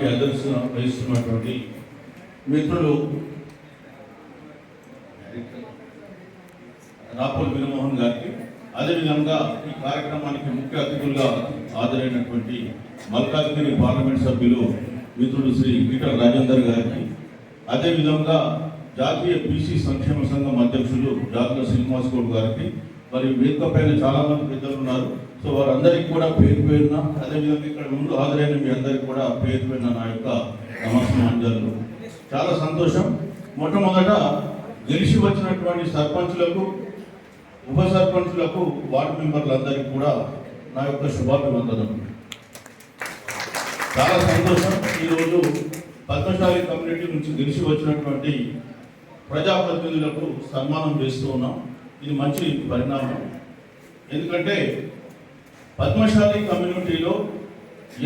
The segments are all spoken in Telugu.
కార్యక్రమానికి అధ్యక్షత వహిస్తున్నటువంటి మిత్రులు రాపూల్ వినమోహన్ గారికి. అదేవిధంగా ఈ కార్యక్రమానికి ముఖ్య అతిథులుగా హాజరైనటువంటి మల్కాజ్గిరి పార్లమెంట్ సభ్యులు మిత్రుడు శ్రీ ఈటల రాజేందర్ గారికి. అదేవిధంగా జాతీయ బీసీ సంక్షేమ సంఘం అధ్యక్షులు జాతుల శ్రీనివాస్ గౌడ్ గారికి. మరి వేదిక పైన చాలా మంది పెద్దలు ఉన్నారు. సో వారందరికీ కూడా పేరు పేరున అదేవిధంగా ఇక్కడ ముందు హాజరైన మీ అందరికీ కూడా పేరు పేరున నా యొక్క నమస్కారాలు. చాలా సంతోషం. మొట్టమొదట గెలిచి వచ్చినటువంటి సర్పంచులకు ఉప సర్పంచులకు వార్డు మెంబర్లందరికీ కూడా నా యొక్క శుభాభివందనం చాలా సంతోషం. ఈరోజు పద్మశాలి కమ్యూనిటీ నుంచి గెలిచి వచ్చినటువంటి ప్రజాప్రతినిధులకు సన్మానం చేస్తూ ఉన్నాం. ఇది మంచి పరిణామం. ఎందుకంటే పద్మశాలి కమ్యూనిటీలో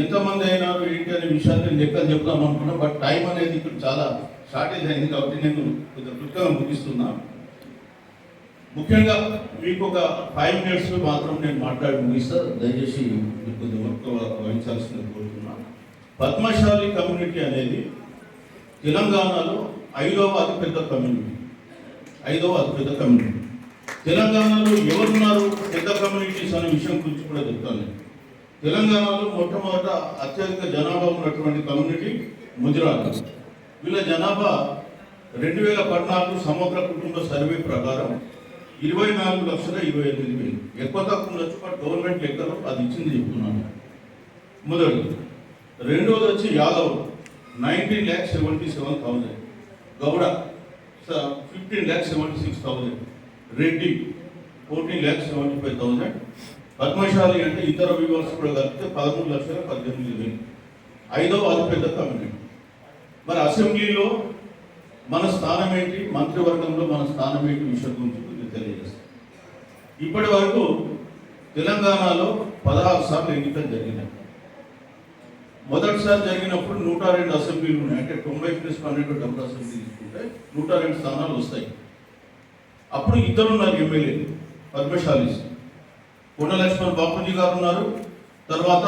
ఎంతమంది అయినారు ఏంటి అనే విషయాన్ని లెక్కలు చెప్దాం అనుకున్నా బట్ టైం అనేది ఇక్కడ చాలా షార్టేజ్ అయింది కాబట్టి నేను కొంచెం క్లుప్తంగా ముగిస్తున్నాను ముఖ్యంగా మీకు ఒక ఫైవ్ మినిట్స్ మాత్రం నేను మాట్లాడి ముగిస్తా. దయచేసి మీరు కొద్దిగా వర్క్ వహించాల్సింది కోరుతున్నాను పద్మశాలి కమ్యూనిటీ అనేది తెలంగాణలో ఐదవ అతిపెద్ద కమ్యూనిటీ. ఐదవ అతిపెద్ద కమ్యూనిటీ. తెలంగాణలో ఎవరున్నారు? పెద్ద కమ్యూనిటీస్ అనే విషయం గురించి కూడా చెప్తాను. తెలంగాణలో మొట్టమొదట అత్యధిక జనాభా ఉన్నటువంటి కమ్యూనిటీ ముదిరాలు వీళ్ళ జనాభా రెండు వేల పద్నాలుగు సమగ్ర కుటుంబ సర్వే ప్రకారం ఇరవై నాలుగు లక్షల ఇరవై ఎనిమిది వేలు. ఎక్కువ తక్కువ ఉండొచ్చు బట్ గవర్నమెంట్ లెక్కలో అది ఇచ్చింది చెప్తున్నాను. మొదటి రెండోది వచ్చి Yadav. Nineteen lakhs seventy seven thousand Gowda fifteen lakhs seventy six thousand Reddy fourteen lakhs seventy five thousand Padmashali అంటే ఇతర వివర్స్ కూడా కలిపితే పదమూడు లక్షల పద్దెనిమిది వేలు. ఐదవ అతిపెద్ద కమ్యూనిటీ మరి అసెంబ్లీలో మన స్థానం ఏంటి? మంత్రివర్గంలో మన స్థానం ఏంటి? విషయం గురించి మీకు తెలియజేస్తాను. ఇప్పటి వరకు తెలంగాణలో పదహారు సార్లు ఎన్నికలు జరిగినాయి. మొదటిసారి జరిగినప్పుడు నూట రెండు అసెంబ్లీలు ఉన్నాయి. అంటే తొంభై ప్లస్ పన్నెండు డబ్బులు అసెంబ్లీ తీసుకుంటే నూట రెండు స్థానాలు వస్తాయి. అప్పుడు ఇద్దరు ఉన్నారు ఎమ్మెల్యేలు పద్మశాలీస్. కొండ లక్ష్మణ్ బాపూజీ గారు ఉన్నారు. తర్వాత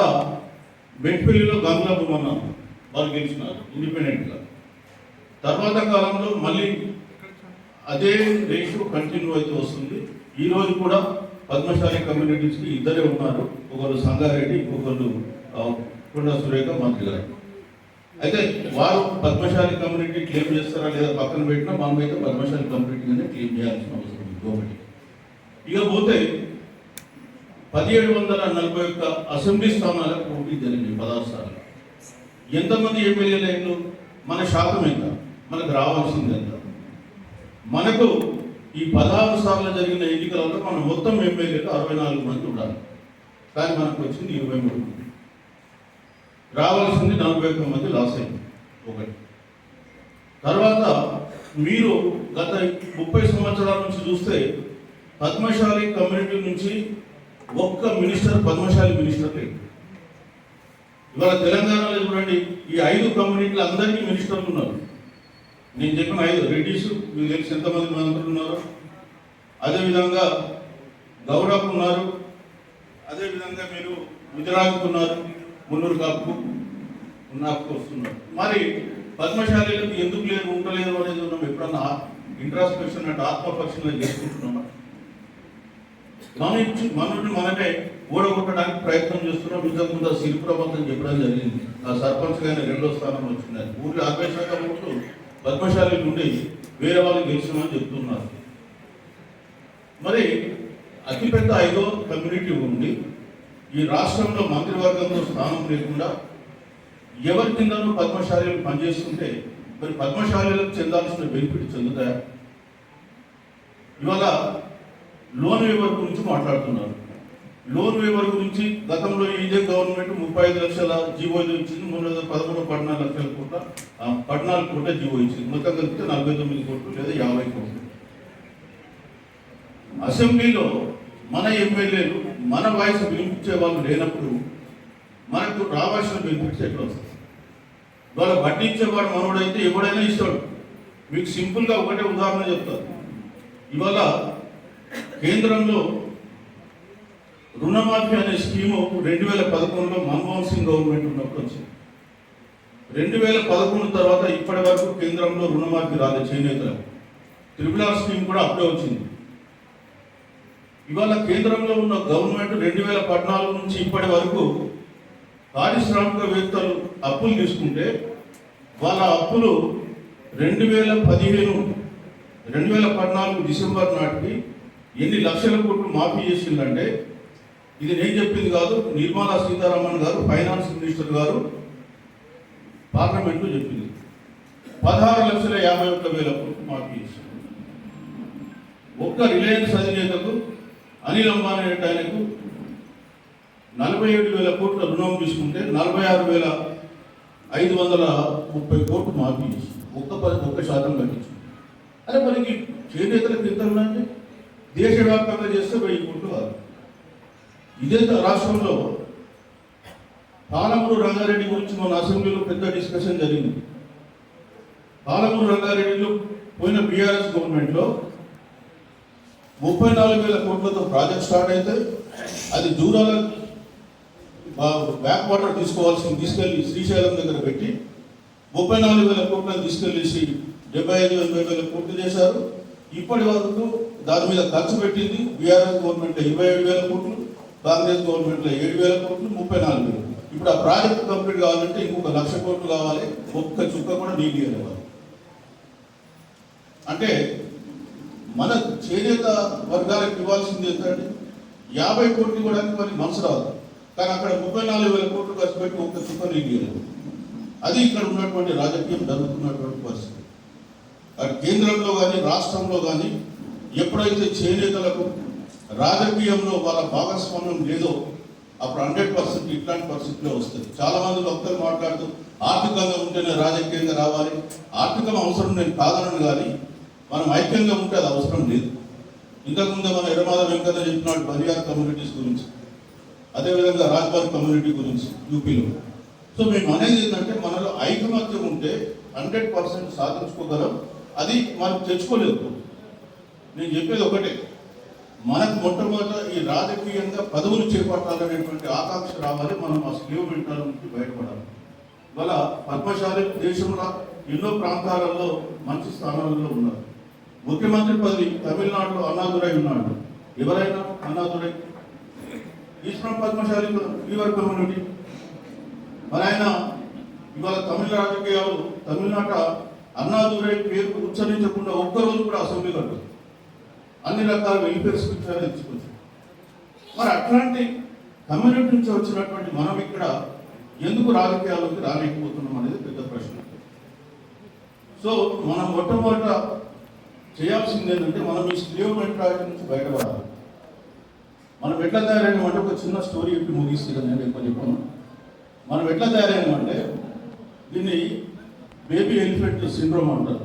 బెట్పల్లిలో గంగుల బొమ్మన్న వాళ్ళు గెలిచినారు ఇండిపెండెంట్గా. తర్వాత కాలంలో మళ్ళీ అదే రేషియో కంటిన్యూ అయితే వస్తుంది. ఈరోజు కూడా పద్మశాలి కమ్యూనిటీస్కి ఇద్దరే ఉన్నారు. ఒకరు సంగారెడ్డి ఇంకొకరు కొండ సురేఖ మంత్రి గారు. అయితే వారు పద్మశాలి కమ్యూనిటీ క్లెయిమ్ చేస్తారా లేదా పక్కన పెట్టినా మనం అయితే పద్మశాలి కమ్యూనిటీనే క్లెయిమ్ చేయాల్సిన అవసరం ఉంది ఒకటి ఇక పోతే పదిహేడు వందల నలభై ఒక్క అసెంబ్లీ స్థానాలకు పోటీ జరిగింది పదహారు సార్లు ఎంతమంది ఎమ్మెల్యేలు అయ్యారు మన శాతం ఎంత? మనకు రావాల్సింది ఎంత? మనకు ఈ పదహారు సార్లు జరిగిన ఎన్నికలలో మనం మొత్తం ఎమ్మెల్యేలు అరవై నాలుగు మంది ఉండాలి. కానీ మనకు వచ్చింది ఇరవై మూడు మంది. రావాల్సింది నలభై ఒక్క మంది లాస్ అయింది. ఒకటి. తర్వాత మీరు గత ముప్పై సంవత్సరాల నుంచి చూస్తే పద్మశాలి కమ్యూనిటీ నుంచి ఒక్క మినిస్టర్ పద్మశాలి మినిస్టర్ లేదు ఇవాళ తెలంగాణలో చూడండి ఈ ఐదు కమ్యూనిటీలు అందరికీ మినిస్టర్లు ఉన్నారు. నేను చెప్పిన ఐదు రెడ్డిస్ మీకు తెలిసి ఎంతమంది మంత్రులు ఉన్నారు? అదేవిధంగా గౌడకు ఉన్నారు. అదేవిధంగా మీరు గుజరాత్కు ఉన్నారు. మున్నూరు కాపుకు ఉన్నాకు వస్తున్నారు. మరి పద్మశాలీలకు ఎందుకు లేదు ఉండలేదు అనేది మనం ఎప్పుడన్నా ఇంట్రాస్పెక్షన్ అంటే ఆత్మపక్షంగా చేసుకుంటున్నామా? మన మనల్ని మనమే ఓడగొట్టడానికి ప్రయత్నం చేస్తున్నాం. ఇంతకుముందు ఆ శిల్ప్రబంధం చెప్పడం జరిగింది. ఆ సర్పంచ్ గారి రెండో స్థానం వచ్చింది ఊర్లో అరవై శాతం ఓట్లు పద్మశాలి నుండి వేరే వాళ్ళు గెలిచినామని చెప్తున్నారు. మరి అతిపెద్ద ఐదో కమ్యూనిటీ ఉంది. ఈ రాష్ట్రంలో మంత్రివర్గంలో స్థానం లేకుండా ఎవరి కిందనూ పద్మశాలీలు పనిచేస్తుంటే మరి పద్మశాలీలకు చెందాల్సిన బెనిఫిట్ చెందుతాయా ఇవాళ లోన్ వేవర్ గురించి మాట్లాడుతున్నారు. లోన్ వేవర్ గురించి గతంలో ఇదే గవర్నమెంట్ ముప్పై ఐదు లక్షల జీవో ఇచ్చింది మూడు వందల పదమూడు పద్నాలుగు లక్షల కోట్ల ఆ, పద్నాలుగు కోట్ల జీవో ఇచ్చింది. మొత్తం కలిపితే నలభై తొమ్మిది కోట్లు లేదా యాభై కోట్లు. అసెంబ్లీలో మన ఎమ్మెల్యేలు మన వాయిస్ వినిపించే వాళ్ళు లేనప్పుడు మనకు రావాల్సిన బెనిఫిట్స్ ఎట్లా వస్తాయి ఇవాళ వడ్డించేవాడు మనోడైతే ఎవడైనా ఇస్తాడు. మీకు సింపుల్గా ఒకటే ఉదాహరణ చెప్తారు ఇవాళ కేంద్రంలో రుణమాఫీ అనే స్కీము రెండు వేల పదకొండులో మన్మోహన్ సింగ్ గవర్నమెంట్ ఉన్నప్పుడు వచ్చింది. రెండు వేల పదకొండు తర్వాత ఇప్పటి వరకు కేంద్రంలో రుణమాఫీ రాలేదు చేనేత త్రిపుల్ ఆర్ స్కీమ్ కూడా అప్పుడే వచ్చింది. ఇవాళ కేంద్రంలో ఉన్న గవర్నమెంట్ రెండు వేల పద్నాలుగు నుంచి ఇప్పటి వరకు పారిశ్రామికవేత్తలు అప్పులు తీసుకుంటే వాళ్ళ అప్పులు రెండు వేల పదిహేను రెండు వేల పద్నాలుగు డిసెంబర్ నాటికి ఎన్ని లక్షల కోట్లు మాఫీ చేసిందంటే ఇది నేను చెప్పింది కాదు నిర్మలా సీతారామన్ గారు ఫైనాన్స్ మినిస్టర్ గారు పార్లమెంట్లో చెప్పింది. పదహారు లక్షల యాభై ఒక్క వేల కోట్లు మాఫీ చేసింది ఒక్క రిలయన్స్ అధినేతకు అనిల్ అంబానీ అనే ఆయనకు నలభై ఏడు వేల కోట్ల రుణం తీసుకుంటే నలభై ఆరు వేల ఐదు వందల ముప్పై కోట్లు మాఫీ ఒక్క పది ఒక్క శాతం కట్టించింది అరే మనకి చేనేతలకు ఎంత ఉన్నాయండి దేశవ్యాప్తంగా చేస్తే వెయ్యి కోట్లు కాదు. ఇదే రాష్ట్రంలో పాలమూరు రంగారెడ్డి గురించి మన అసెంబ్లీలో పెద్ద డిస్కషన్ జరిగింది. పాలమూరు రంగారెడ్డిలో పోయిన బీఆర్ఎస్ గవర్నమెంట్లో ముప్పై నాలుగు వేల కోట్లతో ప్రాజెక్ట్ స్టార్ట్ అయితే అది దూరాల బ్యాక్ వాటర్ తీసుకోవాల్సింది తీసుకెళ్ళి శ్రీశైలం దగ్గర పెట్టి ముప్పై నాలుగు వేల కోట్లను తీసుకెళ్ళేసి డెబ్బై ఐదు ఎనభై వేల కోట్లు చేశారు. ఇప్పటి వరకు దాని మీద ఖర్చు పెట్టింది బీఆర్ఎస్ గవర్నమెంట్లో ఇరవై ఏడు వేల కోట్లు కాంగ్రెస్ గవర్నమెంట్లో ఏడు వేల కోట్లు ముప్పై నాలుగు వేలు. ఇప్పుడు ఆ ప్రాజెక్ట్ కంప్లీట్ కావాలంటే ఇంకొక లక్ష కోట్లు కావాలి. ఒక్క చుక్క కూడా నీటి అనేవారు అంటే మన చేనేత వర్గాలకు ఇవ్వాల్సింది ఏంటంటే యాభై కోట్లు ఇవ్వడానికి మనకి మనసు రాదు. కానీ అక్కడ ముప్పై నాలుగు వేల కోట్లు ఖర్చు పెట్టి ఒక్క చుక్క నీటి అది ఇక్కడ ఉన్నటువంటి రాజకీయం జరుగుతున్నటువంటి పరిస్థితి. అటు కేంద్రంలో కానీ రాష్ట్రంలో కానీ ఎప్పుడైతే చేనేతలకు రాజకీయంలో వాళ్ళ భాగస్వామ్యం లేదో అప్పుడు హండ్రెడ్ పర్సెంట్ ఇట్లాంటి పరిస్థితిలో వస్తుంది చాలా మంది భక్తులు మాట్లాడుతూ ఆర్థికంగా ఉంటేనే రాజకీయంగా రావాలి. ఆర్థికం అవసరం నేను కాదనను కానీ మనం ఐక్యంగా ఉంటే అది అవసరం లేదు. ఇంతకుముందు మన ఎడమాద వెంకన్న చెప్పినాడు బరియార్ కమ్యూనిటీస్ గురించి. అదేవిధంగా రాజ్బాగ్ కమ్యూనిటీ గురించి యూపీలో. సో మేము అనేది ఏంటంటే మనలో ఐకమత్యం ఉంటే హండ్రెడ్ పర్సెంట్ సాధించుకోగలం. అది మనం తెచ్చుకోలేదు. నేను చెప్పేది ఒకటే. మనకు మొట్టమొదట ఈ రాజకీయంగా పదవులు చేపట్టాలనేటువంటి ఆకాంక్ష రావాలి. మనం ఆ స్లీవ్ మెంటాల నుంచి బయటపడాలి. ఇవాళ పద్మశాలి దేశంలో ఎన్నో ప్రాంతాలలో మంచి స్థానాలలో ఉన్నారు. ముఖ్యమంత్రి పదవి తమిళనాడులో అన్నాదురై ఉన్నాడు. ఎవరైనా అన్నాదురై? ఈశ్వరం పద్మశాలి యువర్ కమ్యూనిటీ మరి ఆయన ఇవాళ తమిళ రాజకీయాలు తమిళనాట అన్నాదురై పేరు ఉచ్చరించకుండా ఒక్కరోజు కూడా అసెంబ్లీ కట్టు అన్ని రకాల వెల్ఫేర్ స్కీమ్స్ అనేది మరి అట్లాంటి కమ్యూనిటీ నుంచి వచ్చినటువంటి మనం ఇక్కడ ఎందుకు రాజకీయాల్లోకి రాలేకపోతున్నాం అనేది పెద్ద ప్రశ్న. సో మనం మొట్టమొదట చేయాల్సింది ఏంటంటే మనం ఈ స్లీవ్ మెంటాలిటీ నుంచి బయటపడాలి. మనం ఎట్లా తయారైనామంటే ఒక చిన్న స్టోరీ చెప్పి ముగిస్తుంది నేను ఎక్కువ చెప్పాను. మనం ఎట్లా తయారైనామంటే దీన్ని బేబీ ఎలిఫెంట్ సిండ్రోమ్ అంటారు.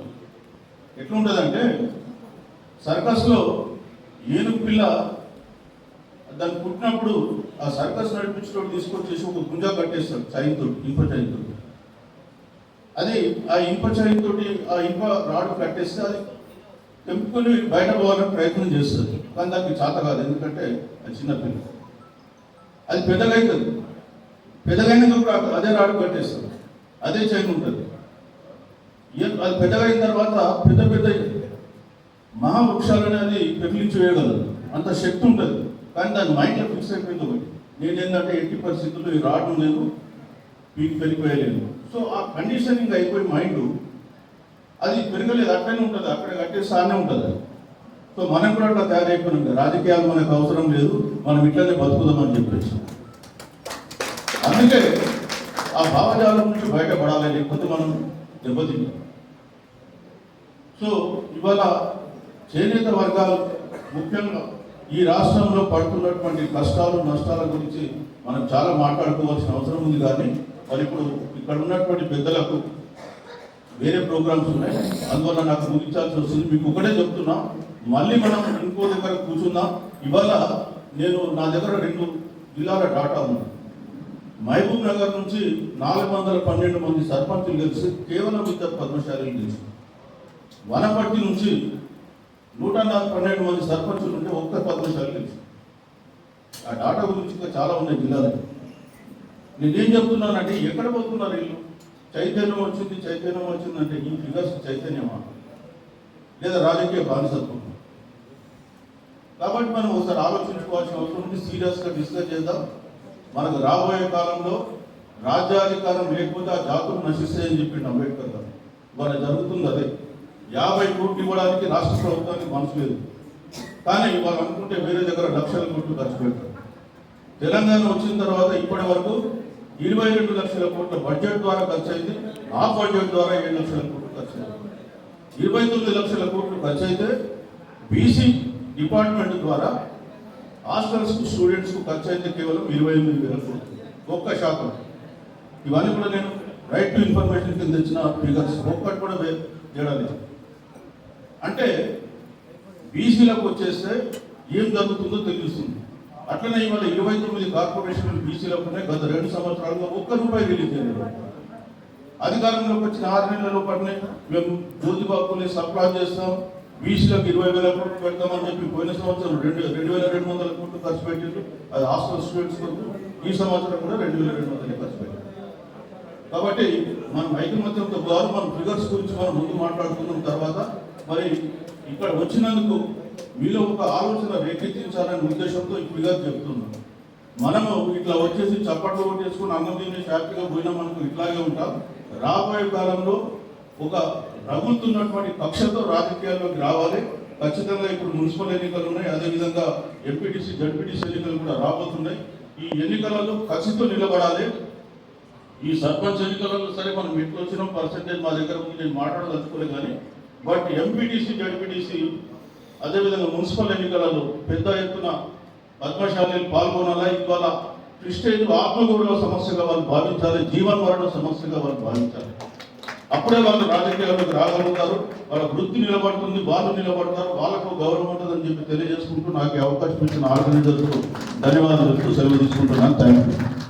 ఎట్లుంటుందంటే సర్కస్లో ఏనుగు పిల్ల దాన్ని పుట్టినప్పుడు ఆ సర్కస్ నడిపించడం తీసుకొచ్చేసి ఒక గుంజా కట్టేస్తాడు చైన్తో ఇంప చైన్తో అది ఆ ఇనుప చైన్తోటి ఆ ఇనుప రాడ్ కట్టేస్తే అది తెంపుకొని బయట పోవాలని ప్రయత్నం చేస్తుంది. కానీ దానికి చేత కాదు. ఎందుకంటే అది చిన్న పిల్ల అది పెద్దగా అవుతుంది కూడా అదే రాడు కట్టేస్తుంది. అదే చైన్ ఉంటుంది. ఏ- అది పెద్దగైన తర్వాత పెద్ద పెద్ద మహావృక్షాలు అనేది పెగిలించి వేయగలదు అంత శక్తి ఉంటుంది. కానీ దాని మైండ్లో ఫిక్స్ అయిపోయింది ఒకటి. నేను ఏంటంటే ఎట్టి పరిస్థితుల్లో ఈ రాడు నేను పీకి పెరిగిపోయలేను సో ఆ కండిషనింగ్ అయిపోయి మైండ్ అది పెరగలేదు అక్కడనే ఉంటుంది అక్కడ కట్టేస్తానే ఉంటుంది. అది. సో మనం కూడా అట్లా తయారైపోయినాం రాజకీయాలు మనకు అవసరం లేదు మనం ఇట్లనే బతుకుదామని చెప్పేసి. అందుకే ఆ భావజాలం నుంచి బయటపడాలి లేకపోతే మనం దెబ్బతింటాం సో ఇవాళ చేనేత వర్గాలు ముఖ్యంగా ఈ రాష్ట్రంలో పడుతున్నటువంటి కష్టాలు నష్టాల గురించి మనం చాలా మాట్లాడుకోవాల్సిన అవసరం ఉంది కానీ మరి ఇప్పుడు ఇక్కడ ఉన్నటువంటి పెద్దలకు వేరే ప్రోగ్రామ్స్ ఉన్నాయి. అందువల్ల నాకు ముగించాల్సి వస్తుంది. మీకు ఒకటే చెప్తున్నా మళ్ళీ మనం ఇంకో దగ్గర కూర్చుందాం. ఇవాళ నేను నా దగ్గర రెండు జిల్లాల డాటా ఉంది మహబూబ్ నగర్ నుంచి నాలుగు వందల పన్నెండు మంది సర్పంచులు కలిసి కేవలం ఇద్దరు పద్మశాలీలు గెలిచి వనపర్తి నుంచి నూట నాలుగు పన్నెండు మంది సర్పంచులు ఉంటే ఒక్క పద్మశాలి గెలిచి. ఆ డాటా గురించి ఇంకా చాలా ఉన్నాయి జిల్లాలో నేనేం చెప్తున్నానంటే ఎక్కడ పోతున్నారు వీళ్ళు? చైతన్యం వచ్చింది చైతన్యం వచ్చిందంటే ఈ ఫిగర్స్ చైతన్యమా? లేదా రాజకీయ బానిసత్వం? కాబట్టి మనం ఒకసారి ఆలోచించుకోవాల్సిన అవసరం ఉంది సీరియస్గా డిస్కస్ చేద్దాం. మనకు రాబోయే కాలంలో రాజ్యాధికారం లేకపోతే ఆ జాతులు నశిస్తాయని చెప్పిండు అంబేద్కర్ గారు. ఇవాళ జరుగుతుంది అదే. యాభై కోట్లు ఇవ్వడానికి రాష్ట్ర ప్రభుత్వానికి మనసు లేదు. కానీ వాళ్ళు అనుకుంటే వేరే దగ్గర లక్షల కోట్లు ఖర్చు పెడతారు. తెలంగాణ వచ్చిన తర్వాత ఇప్పటి వరకు ఇరవై రెండు లక్షల కోట్ల బడ్జెట్ ద్వారా ఖర్చు అయితే ఆ బడ్జెట్ ద్వారా ఏడు లక్షల కోట్లు ఖర్చు అయింది ఇరవై తొమ్మిది లక్షల కోట్లు ఖర్చు అయితే బీసీ డిపార్ట్మెంట్ ద్వారా హాస్టల్స్ స్టూడెంట్స్కు స్టూడెంట్స్ ఖర్చు అయితే కేవలం ఇరవై ఎనిమిది వేల కోట్లు. ఒక్క శాతం. ఇవన్నీ కూడా నేను రైట్ టు ఇన్ఫర్మేషన్ కింద ఇచ్చిన ఫిగర్స్. ఒక్కటి కూడా తేడా లేదు అంటే బీసీలకు వచ్చేస్తే ఏం జరుగుతుందో తెలుస్తుంది. అట్లనే ఇవాళ ఇరవై తొమ్మిది కార్పొరేషన్లు బీసీలకు ఉన్నాయి గత రెండు సంవత్సరాలుగా ఒక్క రూపాయి రిలీజ్ చేయలేదు. అధికారంలోకి వచ్చిన ఆరు నెలల పడినే మేము జ్యోతిబాబుని సప్లై చేస్తాం. బీసీలకు ఇరవై వేల కోట్లు పెడతామని చెప్పి పోయిన సంవత్సరం రెండు రెండు వేల రెండు వందల కోట్లు ఖర్చు పెట్టారు అది హాస్టల్ స్టూడెంట్స్ కొరకు ఈ సంవత్సరం కూడా రెండు వేల రెండు వందలే ఖర్చు పెట్టారు కాబట్టి మనం ఐకమత్యంతో ద్వారా మనం ఫిగర్స్ గురించి మనం ముందు మాట్లాడుకున్న తర్వాత. మరి ఇక్కడ వచ్చినందుకు మీలో ఒక ఆలోచన రేకెత్తించాలనే ఉద్దేశంతో ఇప్పుడు చెప్తున్నాను చెప్తున్నాం మనము ఇట్లా వచ్చేసి చప్పట్లు కొట్టేసుకుని అన్నం తిని హ్యాపీగా పోయినా మనకు ఇట్లాగే ఉంటాం రాబోయే కాలంలో ఒక రగులుతున్నటువంటి కక్షతో రాజకీయాల్లోకి రావాలి. ఖచ్చితంగా ఇప్పుడు మున్సిపల్ ఎన్నికలు ఉన్నాయి. అదేవిధంగా ఎంపీటీసీ జడ్పీటీసీ ఎన్నికలు కూడా రాబోతున్నాయి. ఈ ఎన్నికలలో కసితో నిలబడాలి. ఈ సర్పంచ్ ఎన్నికలలో సరే మనం ఎట్లు వచ్చినాం పర్సంటేజ్ మా దగ్గర ఉంది నేను మాట్లాడదలుచుకోలేదు కానీ బట్ ఎంపీటీసీ జడ్పీటీసీ అదేవిధంగా మున్సిపల్ ఎన్నికలలో పెద్ద ఎత్తున పద్మశాలిని పాల్గొనాలా? ఇవాళ క్రిస్టియన్ ఆత్మగౌరవ సమస్యగా వాళ్ళు భావించాలి జీవన మరణ సమస్యగా వాళ్ళు భావించాలి. అప్పుడే వాళ్ళు రాజకీయాల్లోకి రాగలుగుతారు వాళ్ళ వృత్తి నిలబడుతుంది వాళ్ళు నిలబడతారు వాళ్ళకు గౌరవం ఉంటుందని చెప్పి తెలియజేసుకుంటూ నాకు అవకాశం ఇచ్చిన ఆర్గనైజర్కు ధన్యవాదాలు చెప్తూ సెలవు తీసుకుంటున్నాను. Thank you